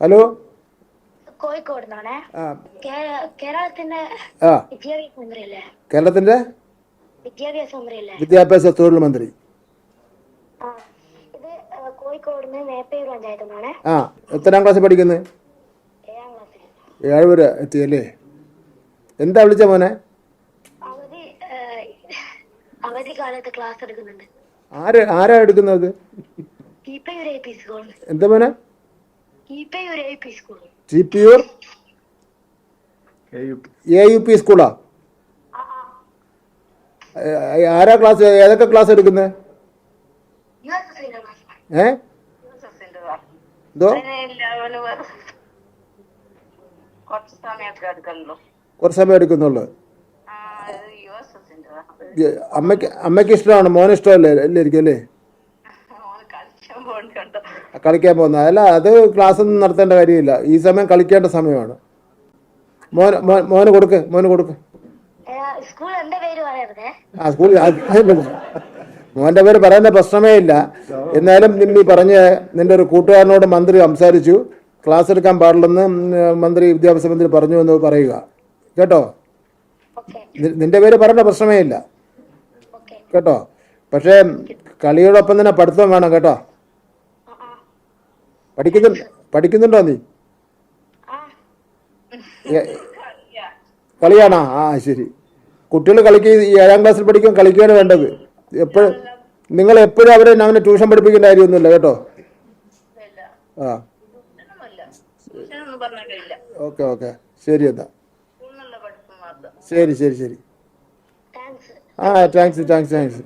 Hello? Kozhikode കേരളത്തിന്റെ വിദ്യാഭ്യാസ കേരളത്തിന്റെ? തൊഴിൽ മന്ത്രി. ആ. എത്രാം ക്ലാസ് പഠിക്കുന്നത് ഏഴാം വരെ എത്തിയല്ലേ? എന്താ വിളിച്ച മോനെ? ആര് ആരാ എടുക്കുന്നത്? എന്താ മോനെ? എ യു പി സ്കൂളാ ആരാ ക്ലാസ് ഏതൊക്കെ ക്ലാസ് എടുക്കുന്നത് ഏ? എന്തോ? കുറച്ച് സമയം എടുക്കുന്നുള്ളു. അമ്മയ്ക്ക് അമ്മയ്ക്ക് ഇഷ്ടമാണ്? മോനിഷ്ടമല്ലേ അല്ലേ ഇരിക്കും അല്ലേ കളിക്കാൻ പോകുന്നത്. അല്ല അത് ക്ലാസ് ഒന്നും നടത്തേണ്ട കാര്യമില്ല. ഈ സമയം കളിക്കേണ്ട സമയമാണ്. മോന് കൊടുക്ക് മോന് കൊടുക്ക്. ആ സ്കൂളിൽ മോന്റെ പേര് പറയുന്ന പ്രശ്നമേ ഇല്ല. എന്നാലും നീ പറഞ്ഞ നിന്റെ ഒരു കൂട്ടുകാരനോട് മന്ത്രി സംസാരിച്ചു. ക്ലാസ് എടുക്കാൻ പാടില്ലെന്ന് മന്ത്രി വിദ്യാഭ്യാസ മന്ത്രി പറഞ്ഞു എന്ന് പറയുക. കേട്ടോ? നിന്റെ പേര് പറയേണ്ട പ്രശ്നമേ ഇല്ല. കേട്ടോ? പക്ഷേ കളിയോടൊപ്പം തന്നെ പഠിത്തം വേണം കേട്ടോ? പഠിക്കുന്നു പഠിക്കുന്നുണ്ടോ നീ? കളിയാണോ? ആ ശരി. കുട്ടികൾ കളിക്ക് ഈ ഏഴാം ക്ലാസ്സിൽ പഠിക്കാൻ കളിക്കുകയാണ് വേണ്ടത്. എപ്പോഴും നിങ്ങൾ എപ്പോഴും അവരെ അവനെ ട്യൂഷൻ പഠിപ്പിക്കേണ്ട കാര്യമൊന്നുമില്ല കേട്ടോ ആ. Okay okay. ശരി എന്നാ. ശരി ശരി ശരി. ആ താങ്ക്സ് താങ്ക്സ് താങ്ക്സ്.